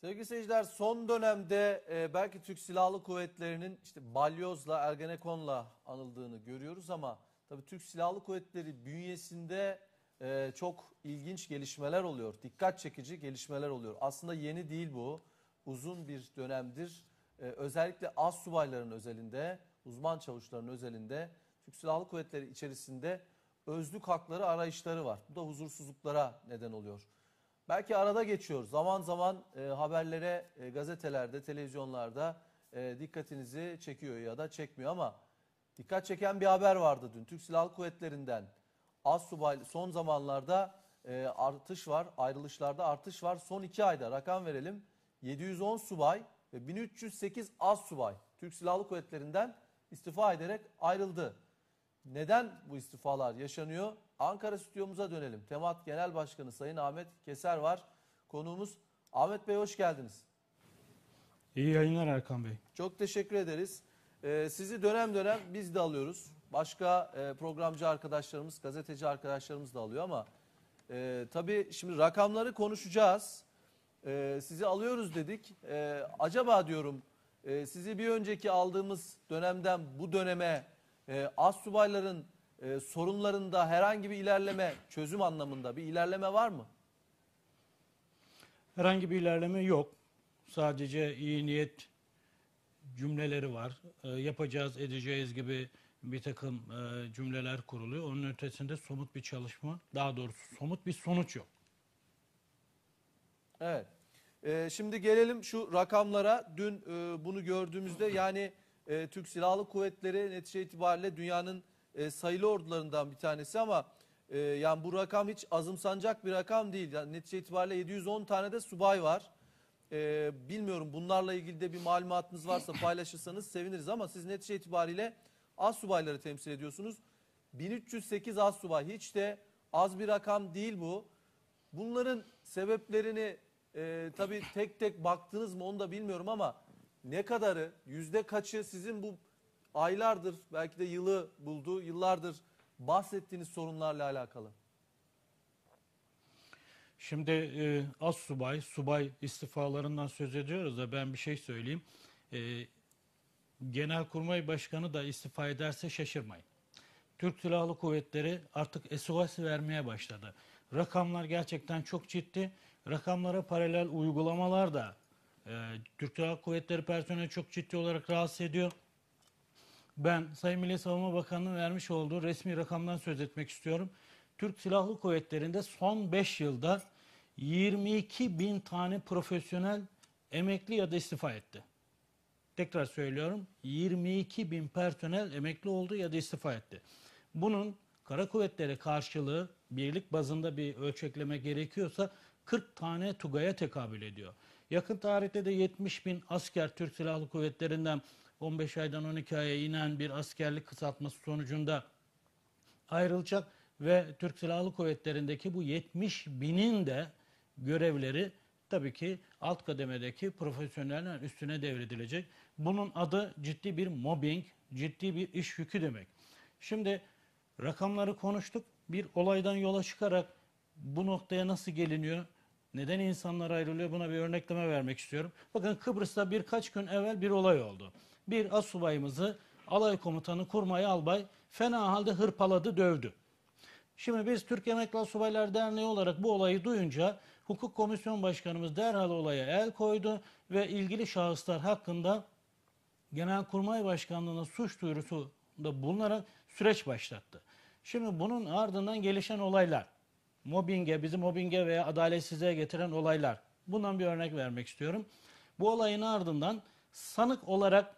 Sevgili seyirciler son dönemde e, belki Türk Silahlı Kuvvetleri'nin işte balyozla, ergenekonla anıldığını görüyoruz ama tabii Türk Silahlı Kuvvetleri bünyesinde e, çok ilginç gelişmeler oluyor. Dikkat çekici gelişmeler oluyor. Aslında yeni değil bu. Uzun bir dönemdir e, özellikle az subayların özelinde, uzman çavuşların özelinde Türk Silahlı Kuvvetleri içerisinde özlük hakları arayışları var. Bu da huzursuzluklara neden oluyor. Belki arada geçiyor. Zaman zaman e, haberlere e, gazetelerde, televizyonlarda e, dikkatinizi çekiyor ya da çekmiyor ama dikkat çeken bir haber vardı dün. Türk Silahlı Kuvvetleri'nden az subay son zamanlarda e, artış var, ayrılışlarda artış var. Son iki ayda rakam verelim. 710 subay ve 1308 az subay Türk Silahlı Kuvvetleri'nden istifa ederek ayrıldı. Neden bu istifalar yaşanıyor? Ankara stüdyomuza dönelim. Temat Genel Başkanı Sayın Ahmet Keser var. Konuğumuz Ahmet Bey hoş geldiniz. İyi yayınlar Erkan Bey. Çok teşekkür ederiz. Ee, sizi dönem dönem biz de alıyoruz. Başka e, programcı arkadaşlarımız, gazeteci arkadaşlarımız da alıyor ama e, tabii şimdi rakamları konuşacağız. E, sizi alıyoruz dedik. E, acaba diyorum e, sizi bir önceki aldığımız dönemden bu döneme e, az subayların e, sorunlarında herhangi bir ilerleme, çözüm anlamında bir ilerleme var mı? Herhangi bir ilerleme yok. Sadece iyi niyet cümleleri var. E, yapacağız, edeceğiz gibi bir takım e, cümleler kuruluyor. Onun ötesinde somut bir çalışma, daha doğrusu somut bir sonuç yok. Evet. Ee, şimdi gelelim şu rakamlara. Dün e, bunu gördüğümüzde yani e, Türk Silahlı Kuvvetleri netice itibariyle dünyanın e, sayılı ordularından bir tanesi ama e, yani bu rakam hiç azımsanacak bir rakam değil. Yani netice itibariyle 710 tane de subay var. E, bilmiyorum bunlarla ilgili de bir malumatınız varsa paylaşırsanız seviniriz ama siz netice itibariyle az subayları temsil ediyorsunuz. 1308 az subay hiç de az bir rakam değil bu. Bunların sebeplerini e, tabii tek tek baktınız mı onu da bilmiyorum ama ne kadarı, yüzde kaçı sizin bu aylardır belki de yılı buldu, yıllardır bahsettiğiniz sorunlarla alakalı? Şimdi e, az subay, subay istifalarından söz ediyoruz da ben bir şey söyleyeyim. E, Genelkurmay Başkanı da istifa ederse şaşırmayın. Türk Silahlı Kuvvetleri artık SOS vermeye başladı. Rakamlar gerçekten çok ciddi. Rakamlara paralel uygulamalar da e, Türk Silahlı Kuvvetleri personeli çok ciddi olarak rahatsız ediyor. Ben Sayın Milli Savunma Bakanı'nın vermiş olduğu resmi rakamdan söz etmek istiyorum. Türk Silahlı Kuvvetleri'nde son 5 yılda 22 bin tane profesyonel emekli ya da istifa etti. Tekrar söylüyorum 22 bin personel emekli oldu ya da istifa etti. Bunun kara kuvvetleri karşılığı birlik bazında bir ölçekleme gerekiyorsa 40 tane TUGA'ya tekabül ediyor. Yakın tarihte de 70 bin asker Türk Silahlı Kuvvetleri'nden 15 aydan 12 aya inen bir askerlik kısaltması sonucunda ayrılacak ve Türk Silahlı Kuvvetleri'ndeki bu 70 binin de görevleri tabii ki alt kademedeki profesyonellerin üstüne devredilecek. Bunun adı ciddi bir mobbing, ciddi bir iş yükü demek. Şimdi rakamları konuştuk. Bir olaydan yola çıkarak bu noktaya nasıl geliniyor? Neden insanlar ayrılıyor? Buna bir örnekleme vermek istiyorum. Bakın Kıbrıs'ta birkaç gün evvel bir olay oldu. Bir asubayımızı alay komutanı Kurmay Albay fena halde hırpaladı, dövdü. Şimdi biz Türk Emekli Subaylar Derneği olarak bu olayı duyunca Hukuk Komisyon Başkanımız derhal olaya el koydu ve ilgili şahıslar hakkında Genelkurmay Başkanlığı'na suç duyurusu da bulunarak süreç başlattı. Şimdi bunun ardından gelişen olaylar, mobbinge, bizi mobbinge veya adaletsizliğe getiren olaylar. Bundan bir örnek vermek istiyorum. Bu olayın ardından sanık olarak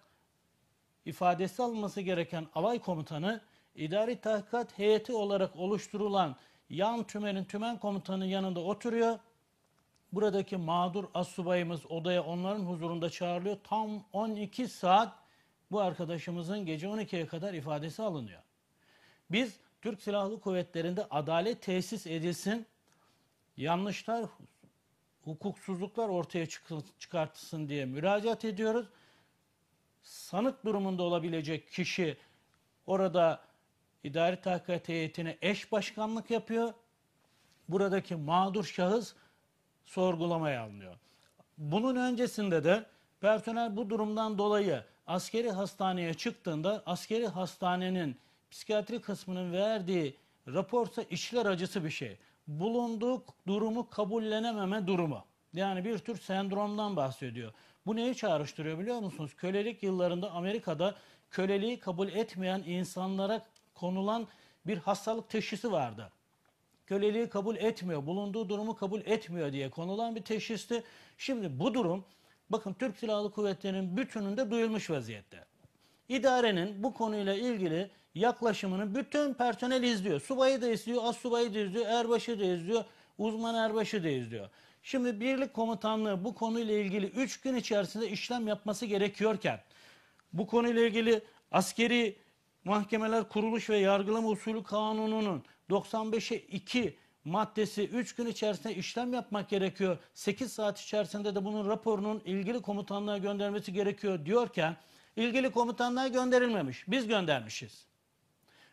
ifadesi alınması gereken alay komutanı idari tahkikat heyeti olarak oluşturulan yan tümenin tümen komutanı yanında oturuyor. Buradaki mağdur asubayımız odaya onların huzurunda çağrılıyor. Tam 12 saat bu arkadaşımızın gece 12'ye kadar ifadesi alınıyor. Biz Türk Silahlı Kuvvetleri'nde adalet tesis edilsin, yanlışlar, hukuksuzluklar ortaya çıkartılsın diye müracaat ediyoruz. Sanık durumunda olabilecek kişi orada idari tahkikat heyetine eş başkanlık yapıyor. Buradaki mağdur şahıs sorgulamaya alınıyor. Bunun öncesinde de personel bu durumdan dolayı askeri hastaneye çıktığında askeri hastanenin psikiyatri kısmının verdiği raporsa işler acısı bir şey. Bulunduğu durumu kabullenememe durumu. Yani bir tür sendromdan bahsediyor. Bu neyi çağrıştırıyor biliyor musunuz? Kölelik yıllarında Amerika'da köleliği kabul etmeyen insanlara konulan bir hastalık teşhisi vardı köleliği kabul etmiyor, bulunduğu durumu kabul etmiyor diye konulan bir teşhisti. Şimdi bu durum bakın Türk Silahlı Kuvvetleri'nin bütününde duyulmuş vaziyette. İdarenin bu konuyla ilgili yaklaşımını bütün personel izliyor. Subayı da izliyor, az subayı da izliyor, erbaşı da izliyor, uzman erbaşı da izliyor. Şimdi birlik komutanlığı bu konuyla ilgili 3 gün içerisinde işlem yapması gerekiyorken bu konuyla ilgili askeri mahkemeler kuruluş ve yargılama usulü kanununun 95'e 2 maddesi 3 gün içerisinde işlem yapmak gerekiyor. 8 saat içerisinde de bunun raporunun ilgili komutanlığa göndermesi gerekiyor diyorken ilgili komutanlığa gönderilmemiş. Biz göndermişiz.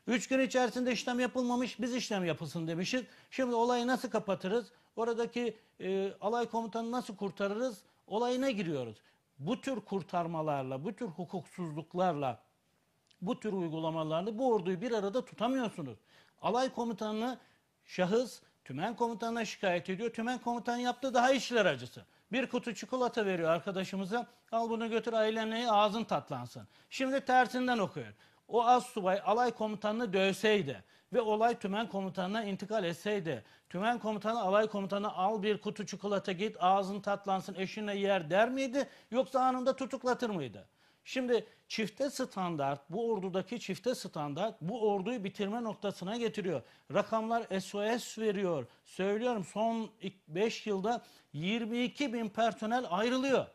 3 gün içerisinde işlem yapılmamış, biz işlem yapılsın demişiz. Şimdi olayı nasıl kapatırız? Oradaki e, alay komutanı nasıl kurtarırız? Olayına giriyoruz. Bu tür kurtarmalarla, bu tür hukuksuzluklarla, bu tür uygulamalarla bu orduyu bir arada tutamıyorsunuz. Alay komutanını şahıs tümen komutanına şikayet ediyor. Tümen komutan yaptığı daha işler acısı. Bir kutu çikolata veriyor arkadaşımıza. Al bunu götür ailenle ağzın tatlansın. Şimdi tersinden okuyor. O az subay alay komutanını dövseydi ve olay tümen komutanına intikal etseydi, tümen komutanı alay komutanı al bir kutu çikolata git ağzın tatlansın eşinle yer der miydi yoksa anında tutuklatır mıydı? Şimdi çifte standart, bu ordudaki çifte standart bu orduyu bitirme noktasına getiriyor. Rakamlar SOS veriyor. Söylüyorum son 5 yılda 22 bin personel ayrılıyor.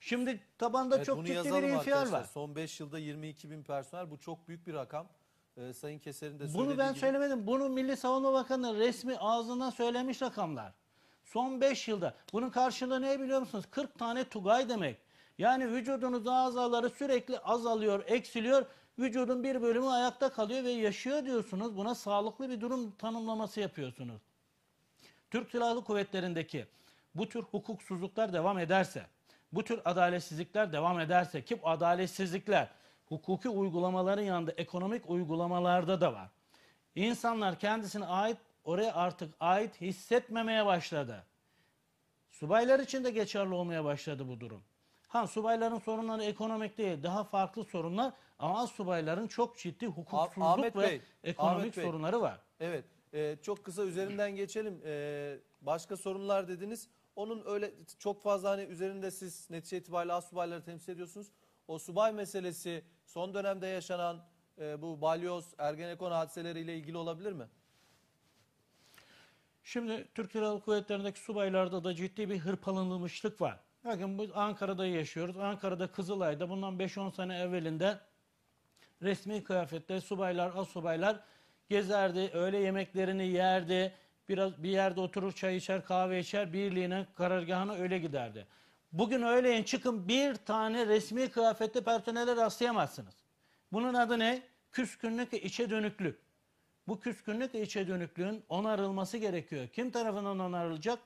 Şimdi tabanda Evet, çok ciddi bir infial var. Son 5 yılda 22 bin personel. Bu çok büyük bir rakam. Ee, Sayın Keser'in de söylediği Bunu ben gibi. söylemedim. Bunu Milli Savunma Bakanı resmi ağzından söylemiş rakamlar. Son 5 yılda. Bunun karşılığı ne biliyor musunuz? 40 tane Tugay demek. Yani vücudunuz azaları sürekli azalıyor, eksiliyor. Vücudun bir bölümü ayakta kalıyor ve yaşıyor diyorsunuz. Buna sağlıklı bir durum tanımlaması yapıyorsunuz. Türk Silahlı Kuvvetleri'ndeki bu tür hukuksuzluklar devam ederse, bu tür adaletsizlikler devam ederse ki adaletsizlikler hukuki uygulamaların yanında ekonomik uygulamalarda da var. İnsanlar kendisine ait oraya artık ait hissetmemeye başladı. Subaylar için de geçerli olmaya başladı bu durum. Ha subayların sorunları ekonomik değil, daha farklı sorunlar ama subayların çok ciddi hukuksuzluk Ahmet ve Bey, ekonomik Ahmet Bey. sorunları var. Evet. e, çok kısa üzerinden geçelim. E, başka sorunlar dediniz. Onun öyle çok fazla hani üzerinde siz netice itibariyle asubayları temsil ediyorsunuz. O subay meselesi son dönemde yaşanan e, bu balyoz, ergenekon hadiseleriyle ilgili olabilir mi? Şimdi Türk Silahlı Kuvvetleri'ndeki subaylarda da ciddi bir hırpalanılmışlık var. Bakın bu Ankara'da yaşıyoruz. Ankara'da Kızılay'da bundan 5-10 sene evvelinde resmi kıyafette subaylar, asubaylar gezerdi, öğle yemeklerini yerdi, biraz bir yerde oturur çay içer, kahve içer, birliğine, karargahına öyle giderdi. Bugün öğleyin çıkın bir tane resmi kıyafette personele rastlayamazsınız. Bunun adı ne? Küskünlük ve içe dönüklük. Bu küskünlük ve içe dönüklüğün onarılması gerekiyor. Kim tarafından onarılacak?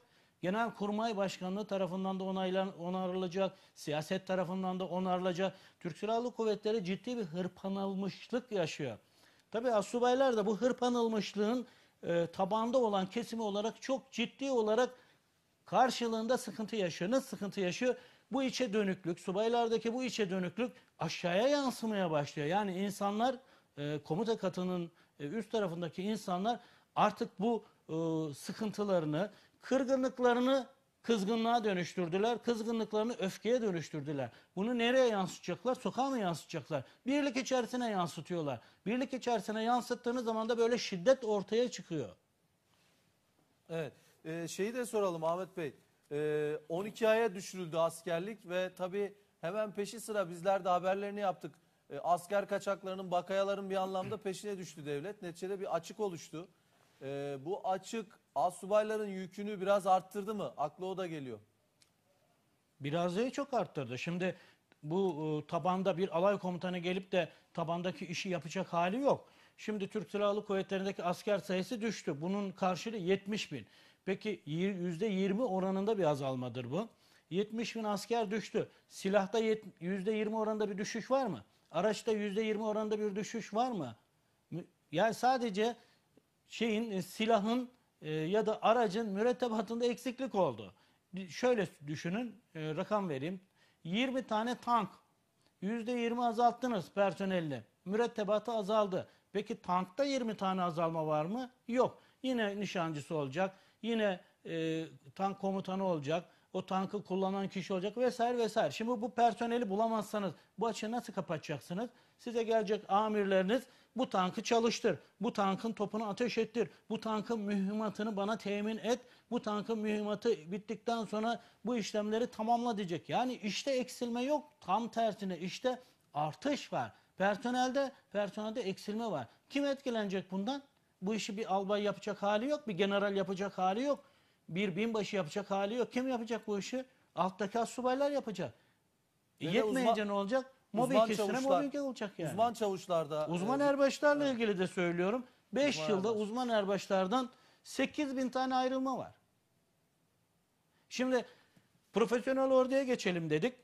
Genelkurmay Başkanlığı tarafından da onaylan, onarılacak, siyaset tarafından da onarılacak. Türk Silahlı Kuvvetleri ciddi bir hırpanılmışlık yaşıyor. Tabii asubaylar da bu hırpanılmışlığın e, tabanda olan kesimi olarak çok ciddi olarak karşılığında sıkıntı yaşıyor. Nasıl sıkıntı yaşıyor? Bu içe dönüklük, subaylardaki bu içe dönüklük aşağıya yansımaya başlıyor. Yani insanlar, e, komuta katının e, üst tarafındaki insanlar artık bu e, sıkıntılarını, kırgınlıklarını kızgınlığa dönüştürdüler. Kızgınlıklarını öfkeye dönüştürdüler. Bunu nereye yansıtacaklar? Sokağa mı yansıtacaklar? Birlik içerisine yansıtıyorlar. Birlik içerisine yansıttığınız zaman da böyle şiddet ortaya çıkıyor. Evet. Ee, şeyi de soralım Ahmet Bey. Ee, 12 aya düşürüldü askerlik ve tabii hemen peşi sıra bizler de haberlerini yaptık. Ee, asker kaçaklarının, bakayaların bir anlamda peşine düştü devlet. Neticede bir açık oluştu. Ee, bu açık asubayların yükünü biraz arttırdı mı? Aklı o da geliyor. Biraz değil çok arttırdı. Şimdi bu e, tabanda bir alay komutanı gelip de tabandaki işi yapacak hali yok. Şimdi Türk Silahlı Kuvvetleri'ndeki asker sayısı düştü. Bunun karşılığı 70 bin. Peki y- %20 oranında bir azalmadır bu. 70 bin asker düştü. Silahta yet- %20 oranında bir düşüş var mı? Araçta %20 oranında bir düşüş var mı? Yani sadece şeyin e, silahın e, ya da aracın mürettebatında eksiklik oldu. Şöyle düşünün, e, rakam vereyim. 20 tane tank, %20 azalttınız personelini. Mürettebatı azaldı. Peki tankta 20 tane azalma var mı? Yok. Yine nişancısı olacak. Yine e, tank komutanı olacak. O tankı kullanan kişi olacak vesaire vesaire. Şimdi bu personeli bulamazsanız bu açığı nasıl kapatacaksınız? Size gelecek amirleriniz bu tankı çalıştır. Bu tankın topunu ateş ettir. Bu tankın mühimmatını bana temin et. Bu tankın mühimmatı bittikten sonra bu işlemleri tamamla diyecek. Yani işte eksilme yok. Tam tersine işte artış var. Personelde personelde eksilme var. Kim etkilenecek bundan? Bu işi bir albay yapacak hali yok. Bir general yapacak hali yok. Bir binbaşı yapacak hali yok. Kim yapacak bu işi? Alttaki astsubaylar yapacak. E yetmeyince uzman- ne olacak? Mobbing uzman üstüne çavuşlar- mobbing olacak yani. Uzman çavuşlar da Uzman e, erbaşlarla ilgili de söylüyorum. 5 Uzman yılda erbaş. uzman erbaşlardan 8 bin tane ayrılma var. Şimdi profesyonel orduya geçelim dedik.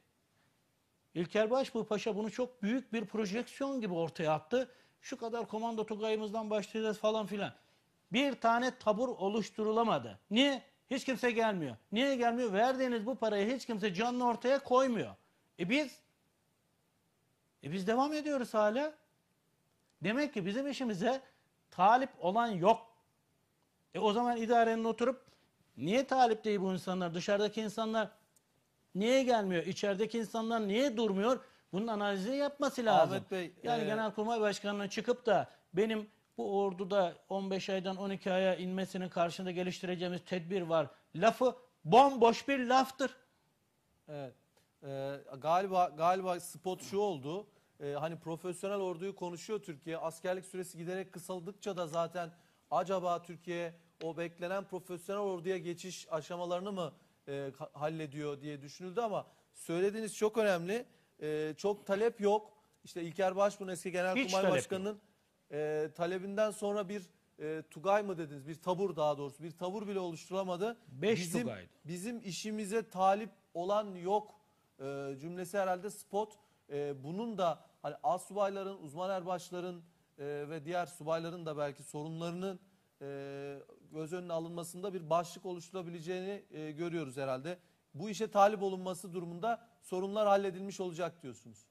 İlker Başbuğ Paşa bunu çok büyük bir projeksiyon gibi ortaya attı. Şu kadar komando tugayımızdan başlayacağız falan filan. Bir tane tabur oluşturulamadı. Niye? Hiç kimse gelmiyor. Niye gelmiyor? Verdiğiniz bu parayı hiç kimse canlı ortaya koymuyor. E biz? E biz devam ediyoruz hala. Demek ki bizim işimize talip olan yok. E o zaman idarenin oturup niye talip değil bu insanlar? Dışarıdaki insanlar niye gelmiyor? İçerideki insanlar niye durmuyor? Bunun analizini yapması lazım. Ahmet Bey, yani e- Genelkurmay Başkanı'nın çıkıp da benim bu orduda 15 aydan 12 aya inmesinin karşında geliştireceğimiz tedbir var. Lafı bomboş bir laftır. Evet. Ee, galiba galiba spot şu oldu. Ee, hani profesyonel orduyu konuşuyor Türkiye. Askerlik süresi giderek kısaldıkça da zaten acaba Türkiye o beklenen profesyonel orduya geçiş aşamalarını mı e, hallediyor diye düşünüldü ama söylediğiniz çok önemli. Ee, çok talep yok. İşte İlker Başbuğ'un eski Genelkurmay talep Başkanı'nın e, talebinden sonra bir e, tugay mı dediniz? Bir tabur daha doğrusu. Bir tabur bile oluşturulamadı. Beş bizim, tugaydı. Bizim işimize talip olan yok e, cümlesi herhalde spot. E, bunun da hani az subayların, uzman erbaşların e, ve diğer subayların da belki sorunlarının e, göz önüne alınmasında bir başlık oluşturabileceğini e, görüyoruz herhalde. Bu işe talip olunması durumunda sorunlar halledilmiş olacak diyorsunuz.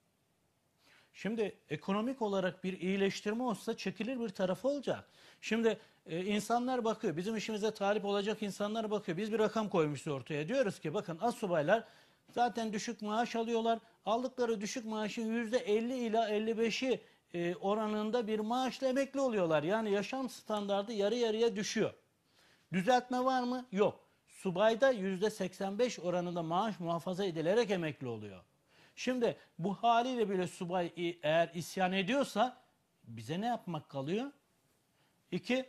Şimdi ekonomik olarak bir iyileştirme olsa çekilir bir tarafı olacak. Şimdi e, insanlar bakıyor, bizim işimize talip olacak insanlar bakıyor. Biz bir rakam koymuşuz ortaya. Diyoruz ki bakın az subaylar zaten düşük maaş alıyorlar. Aldıkları düşük maaşın %50 ila 55'i e, oranında bir maaşla emekli oluyorlar. Yani yaşam standardı yarı yarıya düşüyor. Düzeltme var mı? Yok. Subayda %85 oranında maaş muhafaza edilerek emekli oluyor. Şimdi bu haliyle bile subay eğer isyan ediyorsa bize ne yapmak kalıyor? İki,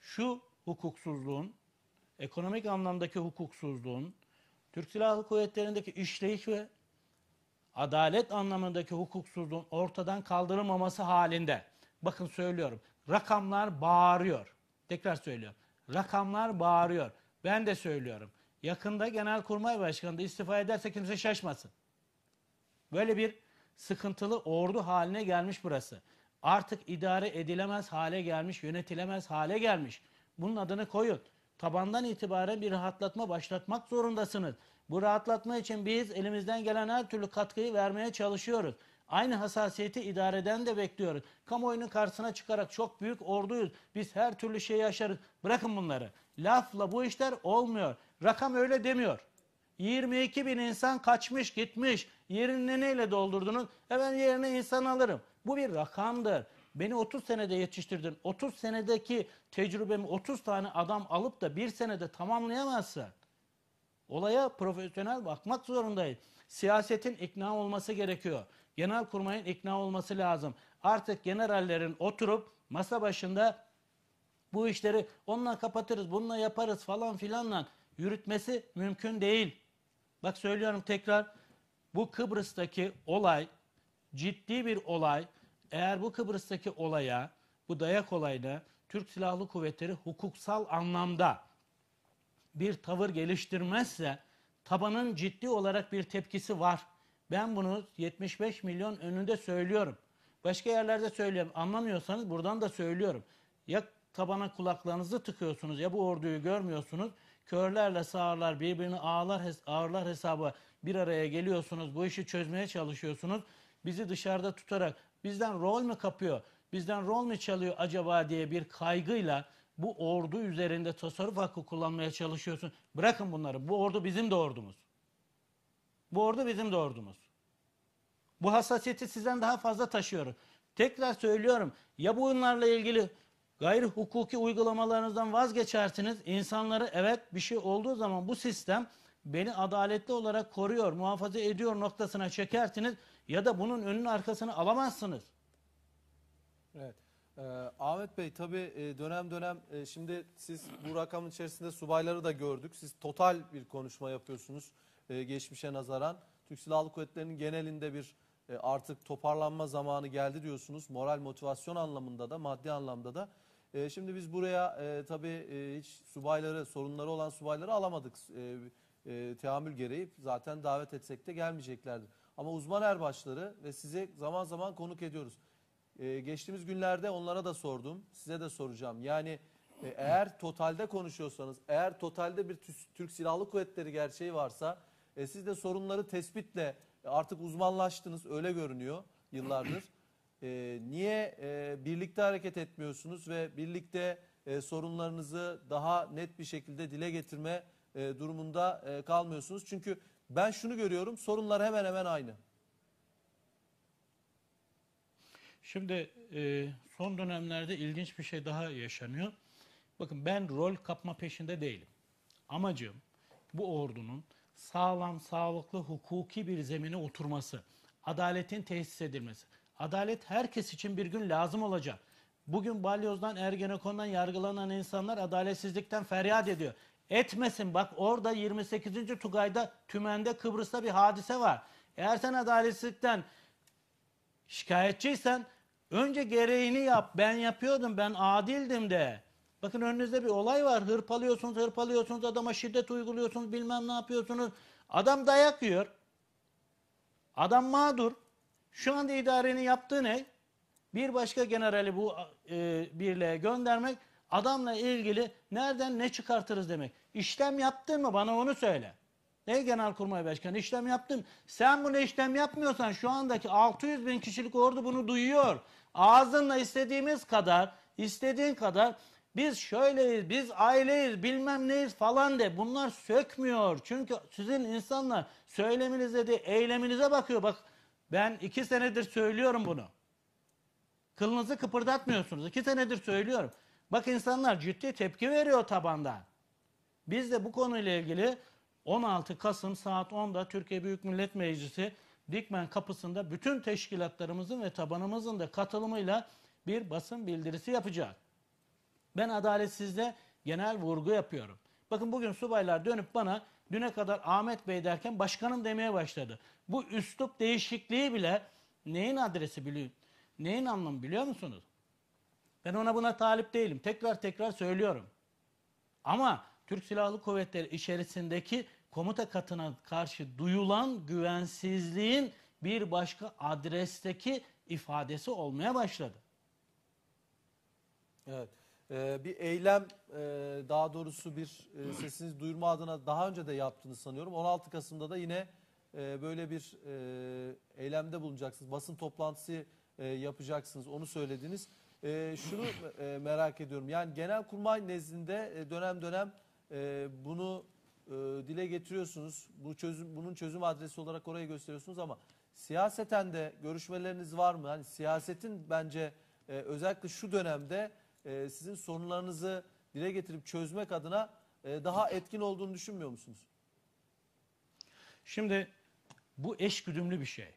şu hukuksuzluğun, ekonomik anlamdaki hukuksuzluğun, Türk Silahlı Kuvvetleri'ndeki işleyiş ve adalet anlamındaki hukuksuzluğun ortadan kaldırılmaması halinde. Bakın söylüyorum. Rakamlar bağırıyor. Tekrar söylüyorum. Rakamlar bağırıyor. Ben de söylüyorum. Yakında Genelkurmay Başkanı da istifa ederse kimse şaşmasın. Böyle bir sıkıntılı ordu haline gelmiş burası. Artık idare edilemez hale gelmiş, yönetilemez hale gelmiş. Bunun adını koyun. Tabandan itibaren bir rahatlatma başlatmak zorundasınız. Bu rahatlatma için biz elimizden gelen her türlü katkıyı vermeye çalışıyoruz. Aynı hassasiyeti idareden de bekliyoruz. Kamuoyunun karşısına çıkarak çok büyük orduyuz. Biz her türlü şeyi yaşarız. Bırakın bunları. Lafla bu işler olmuyor. Rakam öyle demiyor. 22 bin insan kaçmış gitmiş. Yerini neyle doldurdunuz? Ben yerine insan alırım. Bu bir rakamdır. Beni 30 senede yetiştirdin. 30 senedeki tecrübemi 30 tane adam alıp da bir senede tamamlayamazsın. Olaya profesyonel bakmak zorundayız. Siyasetin ikna olması gerekiyor. Genelkurmayın ikna olması lazım. Artık generallerin oturup masa başında bu işleri onunla kapatırız, bununla yaparız falan filanla yürütmesi mümkün değil. Bak söylüyorum tekrar bu Kıbrıs'taki olay ciddi bir olay. Eğer bu Kıbrıs'taki olaya, bu dayak olayına Türk Silahlı Kuvvetleri hukuksal anlamda bir tavır geliştirmezse tabanın ciddi olarak bir tepkisi var. Ben bunu 75 milyon önünde söylüyorum. Başka yerlerde söylüyorum. Anlamıyorsanız buradan da söylüyorum. Ya tabana kulaklarınızı tıkıyorsunuz ya bu orduyu görmüyorsunuz. Körlerle sağırlar birbirini ağlar, ağırlar hesabı bir araya geliyorsunuz. Bu işi çözmeye çalışıyorsunuz. Bizi dışarıda tutarak bizden rol mü kapıyor, bizden rol mü çalıyor acaba diye bir kaygıyla bu ordu üzerinde tasarruf hakkı kullanmaya çalışıyorsun. Bırakın bunları. Bu ordu bizim de ordumuz. Bu ordu bizim de ordumuz. Bu hassasiyeti sizden daha fazla taşıyorum. Tekrar söylüyorum. Ya bunlarla ilgili gayri hukuki uygulamalarınızdan vazgeçersiniz. İnsanları evet bir şey olduğu zaman bu sistem beni adaletli olarak koruyor, muhafaza ediyor noktasına çekersiniz. Ya da bunun önünün arkasını alamazsınız. Evet. Ee, Ahmet Bey tabii e, dönem dönem e, şimdi siz bu rakamın içerisinde subayları da gördük. Siz total bir konuşma yapıyorsunuz e, geçmişe nazaran. Türk Silahlı Kuvvetleri'nin genelinde bir artık toparlanma zamanı geldi diyorsunuz. Moral motivasyon anlamında da maddi anlamda da. Şimdi biz buraya e, tabii hiç subayları sorunları olan subayları alamadık. E, e, teamül gereği zaten davet etsek de gelmeyeceklerdi. Ama uzman erbaşları ve sizi zaman zaman konuk ediyoruz. Ee, geçtiğimiz günlerde onlara da sordum. Size de soracağım. Yani e, eğer totalde konuşuyorsanız, eğer totalde bir Tü- Türk Silahlı Kuvvetleri gerçeği varsa, e, siz de sorunları tespitle e, artık uzmanlaştınız, öyle görünüyor yıllardır. E, niye e, birlikte hareket etmiyorsunuz ve birlikte e, sorunlarınızı daha net bir şekilde dile getirme e, durumunda e, kalmıyorsunuz? Çünkü ben şunu görüyorum, sorunlar hemen hemen aynı. Şimdi e, son dönemlerde ilginç bir şey daha yaşanıyor. Bakın ben rol kapma peşinde değilim. Amacım bu ordunun sağlam, sağlıklı, hukuki bir zemine oturması, adaletin tesis edilmesi. Adalet herkes için bir gün lazım olacak. Bugün Balyoz'dan, Ergenekon'dan yargılanan insanlar adaletsizlikten feryat ediyor. Etmesin bak orada 28. Tugay'da, Tümen'de, Kıbrıs'ta bir hadise var. Eğer sen adaletsizlikten şikayetçiysen önce gereğini yap. Ben yapıyordum, ben adildim de. Bakın önünüzde bir olay var. Hırpalıyorsunuz, hırpalıyorsunuz, adama şiddet uyguluyorsunuz, bilmem ne yapıyorsunuz. Adam dayak yiyor. Adam mağdur. Şu anda idarenin yaptığı ne? Bir başka generali bu e, birliğe göndermek, adamla ilgili nereden ne çıkartırız demek. İşlem yaptın mı bana onu söyle. Ey Genelkurmay Başkanı işlem yaptın. Sen bunu işlem yapmıyorsan şu andaki 600 bin kişilik ordu bunu duyuyor. Ağzınla istediğimiz kadar, istediğin kadar biz şöyleyiz, biz aileyiz, bilmem neyiz falan de. Bunlar sökmüyor. Çünkü sizin insanlar söyleminize de eyleminize bakıyor. Bak ben iki senedir söylüyorum bunu. Kılınızı kıpırdatmıyorsunuz. İki senedir söylüyorum. Bak insanlar ciddi tepki veriyor tabandan. Biz de bu konuyla ilgili 16 Kasım saat 10'da Türkiye Büyük Millet Meclisi Dikmen kapısında bütün teşkilatlarımızın ve tabanımızın da katılımıyla bir basın bildirisi yapacak. Ben adaletsizde genel vurgu yapıyorum. Bakın bugün subaylar dönüp bana düne kadar Ahmet Bey derken başkanım demeye başladı. Bu üslup değişikliği bile neyin adresi biliyor? Neyin anlamı biliyor musunuz? Ben ona buna talip değilim. Tekrar tekrar söylüyorum. Ama Türk Silahlı Kuvvetleri içerisindeki komuta katına karşı duyulan güvensizliğin bir başka adresteki ifadesi olmaya başladı. Evet. Ee, bir eylem e, daha doğrusu bir e, sesinizi duyurma adına daha önce de yaptığını sanıyorum. 16 Kasım'da da yine e, böyle bir e, eylemde bulunacaksınız. Basın toplantısı e, yapacaksınız. Onu söylediniz. E, şunu e, merak ediyorum. Yani Genelkurmay nezdinde e, dönem dönem e, bunu e, dile getiriyorsunuz. Bu çözüm bunun çözüm adresi olarak oraya gösteriyorsunuz ama siyaseten de görüşmeleriniz var mı? Hani siyasetin bence e, özellikle şu dönemde e, sizin sorunlarınızı dile getirip çözmek adına e, daha etkin olduğunu düşünmüyor musunuz? Şimdi bu eşgüdümlü bir şey.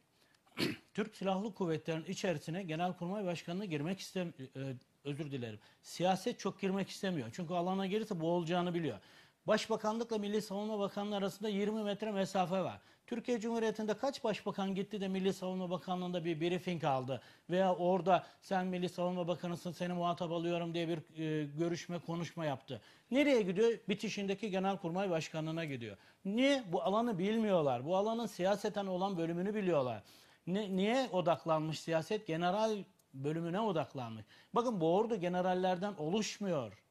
Türk Silahlı Kuvvetleri'nin içerisine Genelkurmay Başkanı'na girmek istem e, özür dilerim. Siyaset çok girmek istemiyor. Çünkü alana gelirse boğulacağını biliyor. Başbakanlıkla Milli Savunma Bakanlığı arasında 20 metre mesafe var. Türkiye Cumhuriyeti'nde kaç başbakan gitti de Milli Savunma Bakanlığı'nda bir briefing aldı? Veya orada sen Milli Savunma Bakanısın seni muhatap alıyorum diye bir e, görüşme konuşma yaptı. Nereye gidiyor? Bitişindeki Genelkurmay Başkanlığı'na gidiyor. Niye? Bu alanı bilmiyorlar. Bu alanın siyaseten olan bölümünü biliyorlar. Ne, niye odaklanmış siyaset? General bölümüne odaklanmış. Bakın bu ordu generallerden oluşmuyor.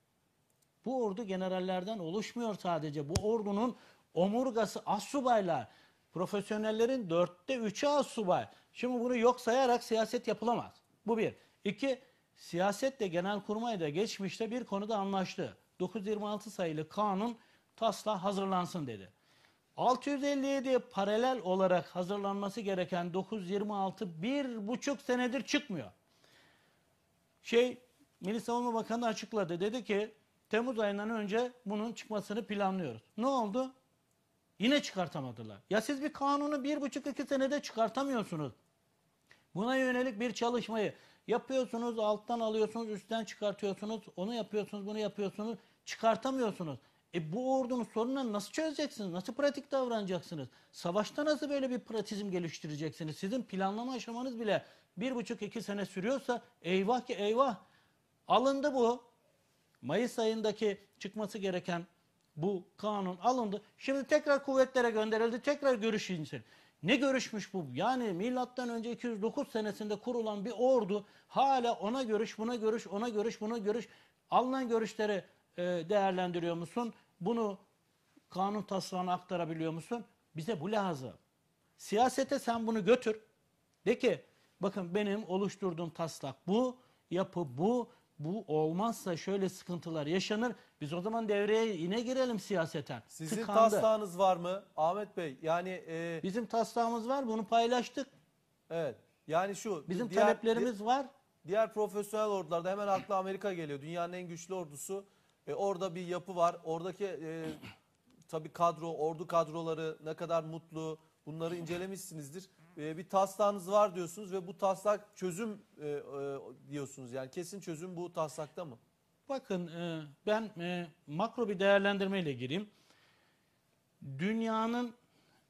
Bu ordu generallerden oluşmuyor sadece. Bu ordunun omurgası assubaylar. Profesyonellerin dörtte üçü assubay. Şimdi bunu yok sayarak siyaset yapılamaz. Bu bir. İki, siyasetle genelkurmay da geçmişte bir konuda anlaştı. 926 sayılı kanun tasla hazırlansın dedi. 657'ye paralel olarak hazırlanması gereken 926 bir buçuk senedir çıkmıyor şey Milli Savunma Bakanı açıkladı. Dedi ki Temmuz ayından önce bunun çıkmasını planlıyoruz. Ne oldu? Yine çıkartamadılar. Ya siz bir kanunu bir buçuk iki senede çıkartamıyorsunuz. Buna yönelik bir çalışmayı yapıyorsunuz, alttan alıyorsunuz, üstten çıkartıyorsunuz, onu yapıyorsunuz, bunu yapıyorsunuz, çıkartamıyorsunuz. E bu ordunun sorunlarını nasıl çözeceksiniz? Nasıl pratik davranacaksınız? Savaşta nasıl böyle bir pratizm geliştireceksiniz? Sizin planlama aşamanız bile bir buçuk iki sene sürüyorsa eyvah ki eyvah. Alındı bu. Mayıs ayındaki çıkması gereken bu kanun alındı. Şimdi tekrar kuvvetlere gönderildi. Tekrar görüş için. Ne görüşmüş bu? Yani milattan önce 209 senesinde kurulan bir ordu hala ona görüş, buna görüş, ona görüş, buna görüş. Alınan görüşleri e, değerlendiriyor musun? Bunu kanun taslağına aktarabiliyor musun? Bize bu lazım. Siyasete sen bunu götür. De ki bakın benim oluşturduğum taslak bu, yapı bu, bu olmazsa şöyle sıkıntılar yaşanır. Biz o zaman devreye yine girelim siyaseten. Sizin Tıkandı. taslağınız var mı Ahmet Bey? Yani e, Bizim taslağımız var bunu paylaştık. evet. Yani şu Bizim diğer- taleplerimiz var. Diğer profesyonel ordularda hemen akla Amerika geliyor. Dünyanın en güçlü ordusu. E, orada bir yapı var. Oradaki e, tabii kadro, ordu kadroları ne kadar mutlu bunları incelemişsinizdir. E, bir taslağınız var diyorsunuz ve bu taslak çözüm e, e, diyorsunuz. Yani kesin çözüm bu taslakta mı? Bakın e, ben e, makro bir değerlendirmeyle gireyim. Dünyanın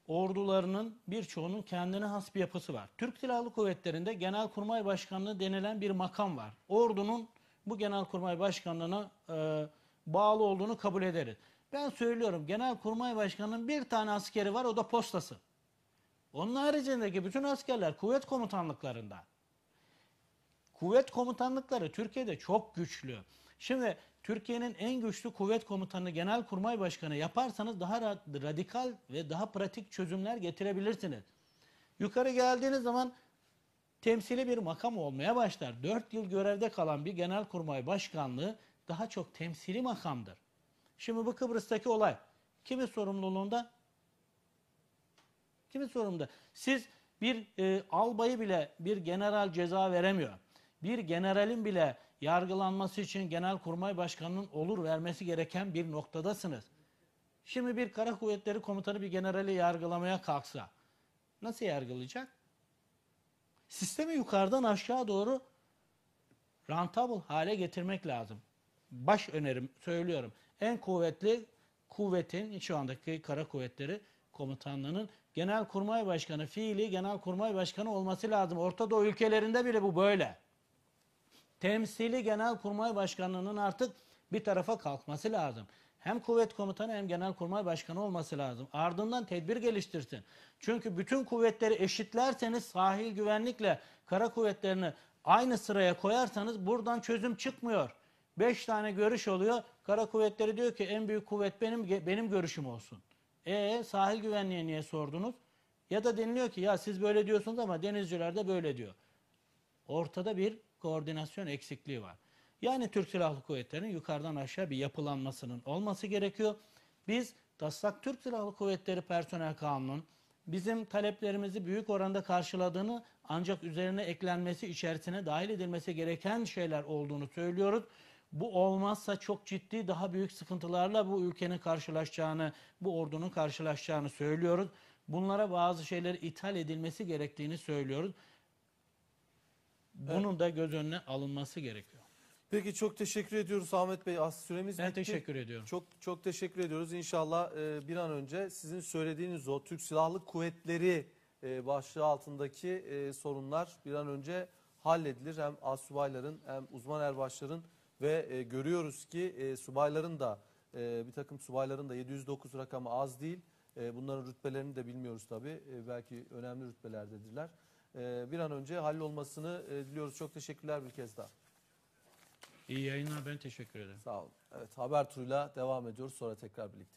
ordularının birçoğunun kendine has bir yapısı var. Türk Silahlı Kuvvetleri'nde Genelkurmay Başkanlığı denilen bir makam var. Ordunun bu Genelkurmay Başkanlığı'na e, bağlı olduğunu kabul ederiz. Ben söylüyorum Genelkurmay Başkanı'nın bir tane askeri var o da postası. Onun haricindeki bütün askerler kuvvet komutanlıklarında. Kuvvet komutanlıkları Türkiye'de çok güçlü. Şimdi Türkiye'nin en güçlü kuvvet komutanı Genelkurmay Başkanı yaparsanız daha ra- radikal ve daha pratik çözümler getirebilirsiniz. Yukarı geldiğiniz zaman temsili bir makam olmaya başlar. 4 yıl görevde kalan bir Genelkurmay Başkanlığı daha çok temsili makamdır. Şimdi bu Kıbrıs'taki olay kimin sorumluluğunda? Kimin sorumluluğunda? Siz bir e, albayı bile bir general ceza veremiyor. Bir generalin bile yargılanması için Genelkurmay Başkanı'nın olur vermesi gereken bir noktadasınız. Şimdi bir kara kuvvetleri komutanı bir generali yargılamaya kalksa nasıl yargılayacak? Sistemi yukarıdan aşağı doğru rentable hale getirmek lazım. Baş önerim söylüyorum. En kuvvetli kuvvetin şu andaki kara kuvvetleri komutanlığının genelkurmay başkanı, fiili genelkurmay başkanı olması lazım. Orta Doğu ülkelerinde bile bu böyle. Temsili genelkurmay başkanlığının artık bir tarafa kalkması lazım. Hem kuvvet komutanı hem genelkurmay başkanı olması lazım. Ardından tedbir geliştirsin. Çünkü bütün kuvvetleri eşitlerseniz sahil güvenlikle kara kuvvetlerini aynı sıraya koyarsanız buradan çözüm çıkmıyor. Beş tane görüş oluyor. Kara kuvvetleri diyor ki en büyük kuvvet benim benim görüşüm olsun. E sahil güvenliğe niye sordunuz? Ya da deniliyor ki ya siz böyle diyorsunuz ama denizciler de böyle diyor. Ortada bir koordinasyon eksikliği var. Yani Türk Silahlı Kuvvetleri'nin yukarıdan aşağı bir yapılanmasının olması gerekiyor. Biz Taslak Türk Silahlı Kuvvetleri Personel Kanunu'nun bizim taleplerimizi büyük oranda karşıladığını ancak üzerine eklenmesi, içerisine dahil edilmesi gereken şeyler olduğunu söylüyoruz. Bu olmazsa çok ciddi daha büyük sıkıntılarla bu ülkenin karşılaşacağını, bu ordunun karşılaşacağını söylüyoruz. Bunlara bazı şeyler ithal edilmesi gerektiğini söylüyoruz. Bunun da göz önüne alınması gerekiyor. Peki çok teşekkür ediyoruz Ahmet Bey. Az süremiz Ben bitti. teşekkür ediyorum. Çok çok teşekkür ediyoruz. İnşallah e, bir an önce sizin söylediğiniz o Türk Silahlı Kuvvetleri e, başlığı altındaki e, sorunlar bir an önce halledilir. Hem astsubayların hem uzman erbaşların ve e, görüyoruz ki e, subayların da e, bir takım subayların da 709 rakamı az değil. E, bunların rütbelerini de bilmiyoruz tabii. E, belki önemli rütbelerdedirler. E, bir an önce hallolmasını e, diliyoruz. Çok teşekkürler bir kez daha. İyi yayınlar ben teşekkür ederim. Sağ olun. Evet haber turuyla devam ediyoruz. Sonra tekrar birlikteyiz.